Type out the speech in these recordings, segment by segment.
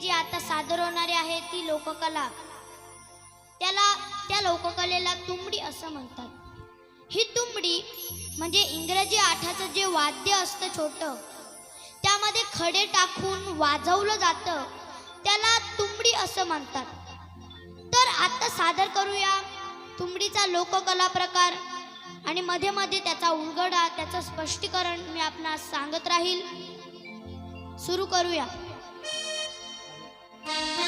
जी आता सादर होणारी आहे ती लोककला. त्याला त्या लोककलेला तुंबडी असं म्हणतात. ही तुंबडी म्हणजे इंग्रजी आठाचं जे वाद्य असतं छोटं त्यामध्ये खडे टाकून वाजवलं जातं त्याला तुंबडी असं म्हणतात. तर आता सादर करूया तुंबडीचा लोककला प्रकार आणि मध्ये मध्ये त्याचा उलगडा त्याचं स्पष्टीकरण मी आपणास सांगत राहील. सुरू करूया. Thank you.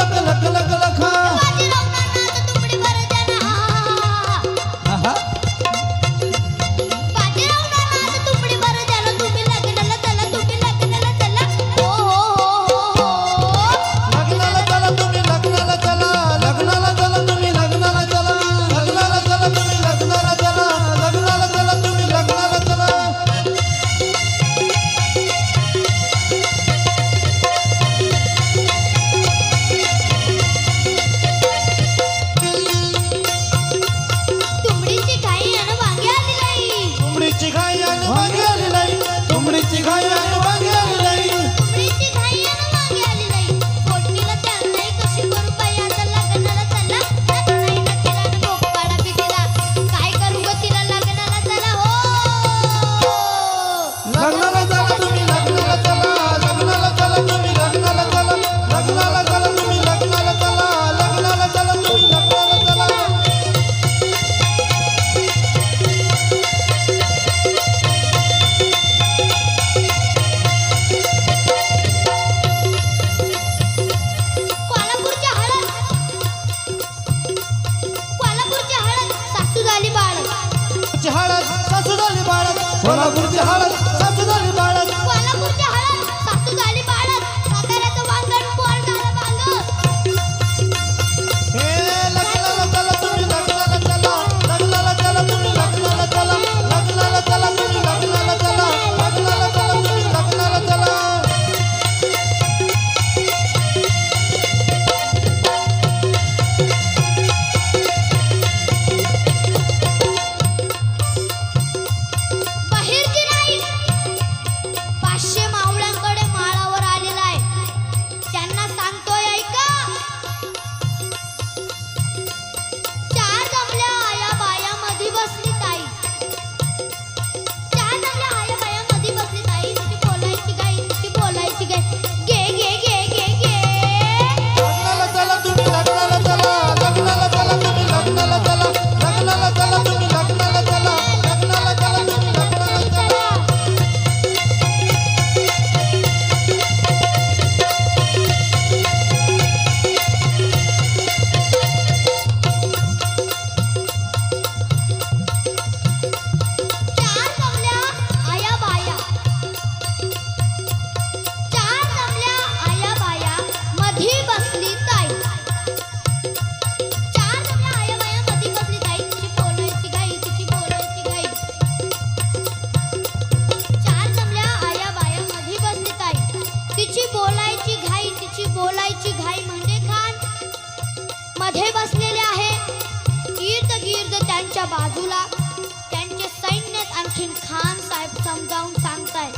समजावून सांगताय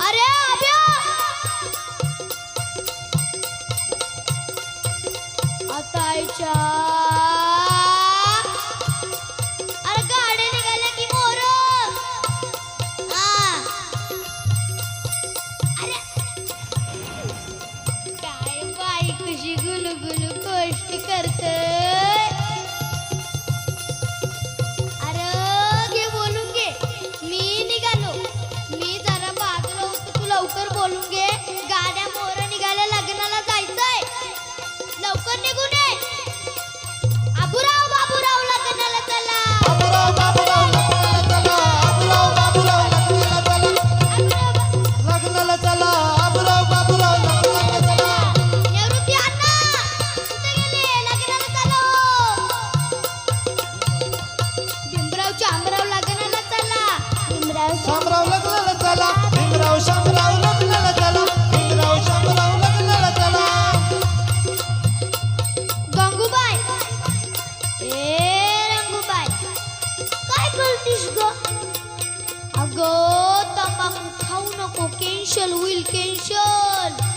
अरे! आता आईच्या शामराव लग्नाला चला. भीमराव शामराव लग्नाला चला. भीमराव शामराव लग्नाला चला. गंगूबाई. ए रंगूबाई. काय करतीस ग? अगं तंबाखू खाऊ नको. कॅन्सल होईल कॅन्सल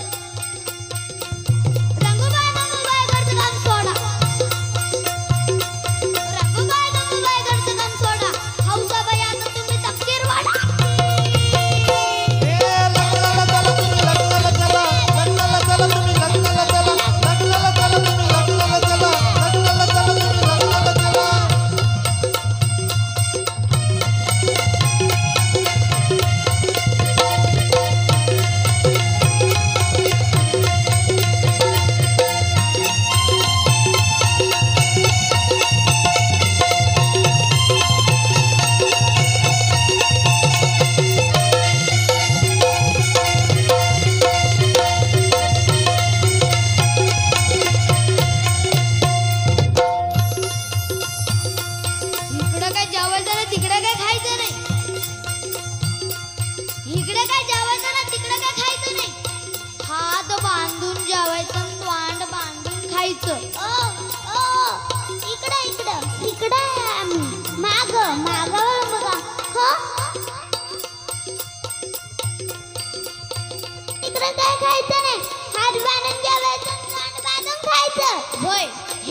होय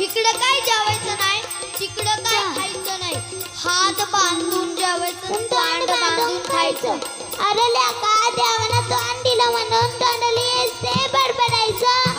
इकडं काय जेवायचं नाही तिकडं काय खायचं नाही. हात बांधून जेवायचं तोंड बांधून खायचं. अरे लेका देवानं तोंड दिलं म्हणून तोंडाला येते बडबडायचं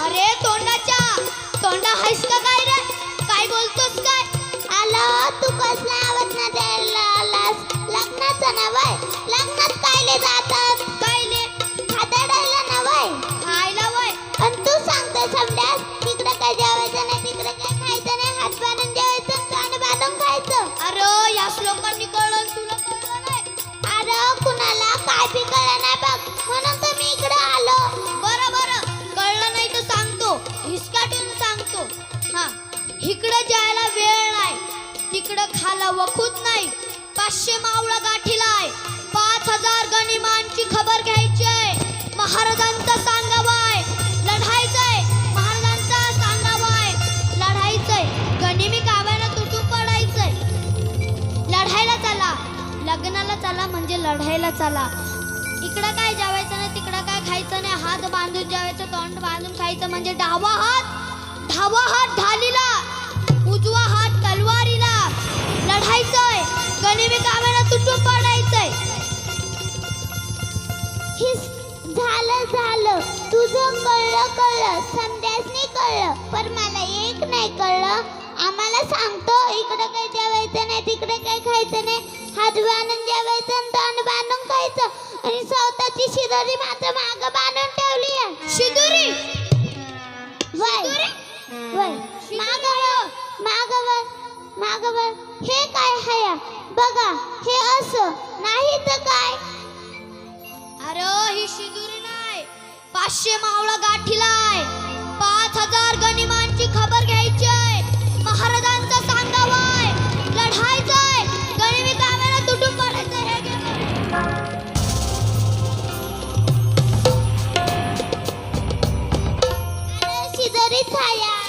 चला. इकडं काय जेवायचं नाही तिकडं काय खायचं नाही. हात बांधून जेवायचं तोंड बांधून खायचं म्हणजे डावा हात डावा हात ढालीला उजवा हात तलवारीला. लढायचंय गणिमी कामाला तुटून पडायचंय. झालं झालं. तुझं कळलं कळलं. समजासनी कळलं. पण मला एक नाही कळलं. आम्हाला सांगतो इकडं काही जेवायचं नाही तिकडे काही खायचं नाही. हात बांधून जेवायचं आणि तोंड बांधून खायचं. आणि स्वतःची शिदोरी मात्र माग बांधून ठेवली आहे. शिदुरी? वय. वय. मागवर मागवर मागवर हे काय हया? बघा हे असं. नाही तर काय? अरे ही शिदुरी नाही. पाचशे मावळा गाठीलाय पाच हजार गनिमान 他呀。